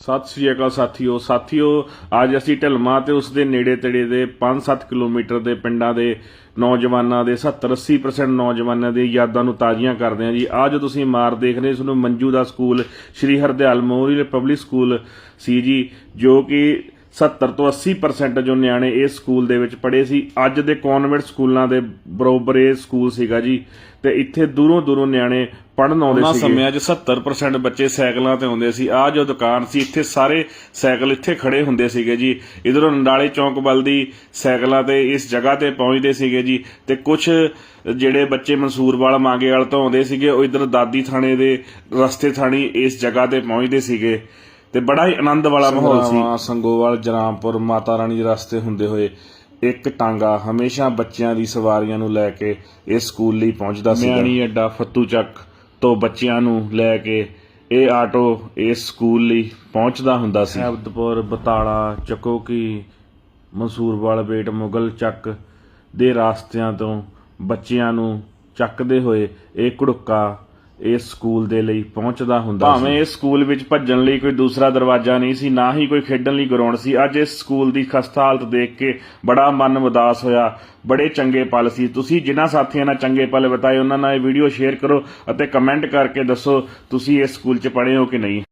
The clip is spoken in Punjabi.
ਸਤਿ ਸ੍ਰੀ ਅਕਾਲ ਸਾਥੀਓ ਸਾਥੀਓ, ਅੱਜ ਅਸੀਂ ਢਲਮਾ ਤੇ ਉਸ ਦੇ ਨੇੜੇ ਤੇੜੇ ਦੇ 5-7 ਕਿਲੋਮੀਟਰ ਦੇ ਪਿੰਡਾਂ ਦੇ ਨੌਜਵਾਨਾਂ ਦੇ 70-80% ਨੌਜਵਾਨਾਂ ਦੀ ਯਾਦਾਂ ਨੂੰ ਤਾਜ਼ੀਆਂ ਕਰਦੇ ਹਾਂ ਜੀ। ਅੱਜ ਤੁਸੀਂ ਮਾਰ ਦੇਖ ਰਹੇ ਇਸ ਮੰਜੂ ਦਾ school, Shri Hardyal memorial public school ਸੀ ਜੀ, ਜੋ ਕਿ 70 ਤੋਂ 80% ਜੋ ਨਿਆਣੇ ਇਸ ਸਕੂਲ ਦੇ ਵਿੱਚ ਪੜ੍ਹੇ ਸੀ ਅੱਜ ਦੇ ਕਨਵੈਂਟ ਸਕੂਲਾਂ ਦੇ ਬਰੋਬਰ ਇਹ ਸਕੂਲ ਸੀਗਾ ਜੀ ਤੇ ਇੱਥੇ ਦੂਰੋਂ ਦੂਰੋਂ ਨਿਆਣੇ ਪੜਨ ਆਉਂਦੇ ਉਹਨਾਂ ਸੀਗੇ। ਸਮਿਆਂ 'ਚ 70% ਬੱਚੇ ਸਾਈਕਲਾਂ ਤੇ ਆਉਂਦੇ ਸੀ। ਆ ਜੋ ਦੁਕਾਨ ਸੀ ਇੱਥੇ ਸਾਰੇ ਸਾਈਕਲ ਇੱਥੇ ਖੜੇ ਹੁੰਦੇ ਸੀਗੇ ਜੀ। ਇਧਰੋਂ ਨੰਡਾਲੇ ਚੌਂਕ ਵੱਲ ਦੀ ਸਾਈਕਲਾਂ ਤੇ ਇਸ ਜਗ੍ਹਾ ਤੇ ਪਹੁੰਚਦੇ ਸੀਗੇ ਜੀ ਤੇ ਕੁਝ ਜਿਹੜੇ ਬੱਚੇ ਮਨਸੂਰਵਾਲ ਮਾਂਗੇਵਾਲ ਤੋਂ ਆਉਂਦੇ ਸੀਗੇ ਉਹ ਇਧਰ ਦਾਦੀ ਥਾਣੇ ਦੇ ਰਸਤੇ ਥਾਣੀ ਇਸ ਜਗ੍ਹਾ ਤੇ ਪਹੁੰਚਦੇ ਸੀਗੇ। ਤੇ ਬੜਾ ਹੀ ਆਨੰਦ ਵਾਲਾ ਮਾਹੌਲ ਸੀ। ਸੰਗੋਵਾਲ ਜਰਾਮਪੁਰ ਮਾਤਾ ਰਾਣੀ ਦੇ ਰਸਤੇ ਹੁੰਦੇ ਹੋਏ ਇੱਕ ਟਾਂਗਾ ਹਮੇਸ਼ਾ ਬੱਚਿਆਂ ਦੀ ਸਵਾਰੀਆਂ ਨੂੰ ਲੈ ਕੇ ਇਸ ਸਕੂਲ ਲਈ ਪਹੁੰਚਦਾ ਸੀ ਮਿਆਣੀ ਅੱਡਾ ਫੱਤੂ ਚੱਕ ਤੋਂ ਬੱਚਿਆਂ ਨੂੰ ਲੈ ਕੇ ਇਹ ਆਟੋ ਇਸ ਸਕੂਲ ਲਈ ਪਹੁੰਚਦਾ ਹੁੰਦਾ ਸੀ। ਅਬਦਪੁਰ ਬਤਾਲਾ ਚੱਕੋਕੀ ਮਨਸੂਰਵਾਲ ਬੇਟ ਮੁਗਲ ਚੱਕ ਦੇ ਰਾਸਤਿਆਂ ਤੋਂ ਬੱਚਿਆਂ ਨੂੰ ਚੱਕਦੇ ਹੋਏ ਇਹ ਘੜੁੱਕਾ ਇਸ ਸਕੂਲ ਦੇ ਲਈ ਪਹੁੰਚਦਾ ਹੁੰਦਾ ਸੀ। ਭਾਵੇਂ ਇਸ ਸਕੂਲ ਵਿੱਚ ਭੱਜਣ ਲਈ ਕੋਈ ਦੂਸਰਾ ਦਰਵਾਜ਼ਾ ਨਹੀਂ ਸੀ, ਨਾ ਹੀ ਕੋਈ ਖੇਡਣ ਲਈ ਗਰਾਊਂਡ ਸੀ। ਅੱਜ ਇਸ ਸਕੂਲ ਦੀ ਖਸਤਾ ਹਾਲਤ ਦੇਖ ਕੇ ਬੜਾ ਮਨ ਉਦਾਸ ਹੋਇਆ। ਬੜੇ ਚੰਗੇ ਪਲ ਸੀ। ਤੁਸੀਂ ਜਿਨ੍ਹਾਂ ਸਾਥੀਆਂ ਨਾਲ ਚੰਗੇ ਪਲ ਬਿਤਾਏ, ਉਹਨਾਂ ਨਾਲ ਇਹ ਵੀਡੀਓ ਸ਼ੇਅਰ ਕਰੋ ਅਤੇ ਕਮੈਂਟ ਕਰਕੇ ਦੱਸੋ, ਤੁਸੀਂ ਇਸ ਸਕੂਲ 'ਚ ਪੜ੍ਹੇ ਹੋ ਕਿ ਨਹੀਂ।